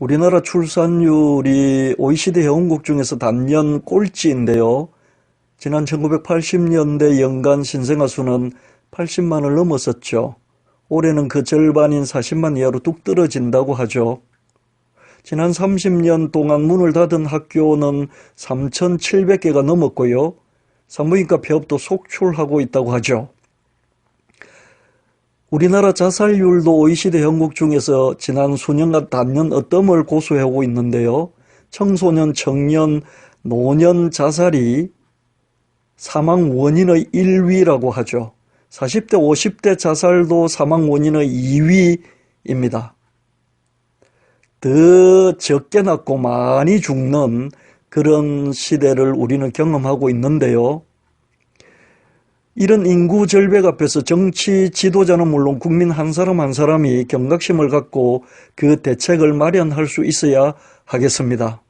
우리나라 출산율이 OECD 회원국 중에서 단연 꼴찌인데요. 지난 1980년대 연간 신생아 수는 80만을 넘었었죠. 올해는 그 절반인 40만 이하로 뚝 떨어진다고 하죠. 지난 30년 동안 문을 닫은 학교는 3,700개가 넘었고요. 산부인과 폐업도 속출하고 있다고 하죠. 우리나라 자살률도 OECD 회원국 중에서 지난 수년간 단연 어뜸을 고수하고 있는데요. 청소년, 청년, 노년 자살이 사망 원인의 1위라고 하죠. 40대, 50대 자살도 사망 원인의 2위입니다. 더 적게 낳고 많이 죽는 그런 시대를 우리는 경험하고 있는데요. 이런 인구 절벽 앞에서 정치 지도자는 물론 국민 한 사람 한 사람이 경각심을 갖고 그 대책을 마련할 수 있어야 하겠습니다.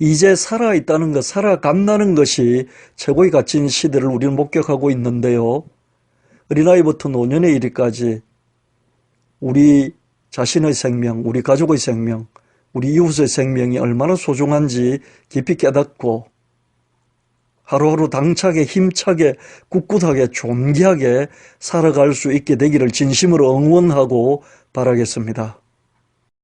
이제 살아있다는 것, 살아간다는 것이 최고의 가치인 시대를 우리는 목격하고 있는데요. 어린아이부터 노년에 이르까지 우리 자신의 생명, 우리 가족의 생명, 우리 이웃의 생명이 얼마나 소중한지 깊이 깨닫고 하루하루 당차게 힘차게 꿋꿋하게 존귀하게 살아갈 수 있게 되기를 진심으로 응원하고 바라겠습니다.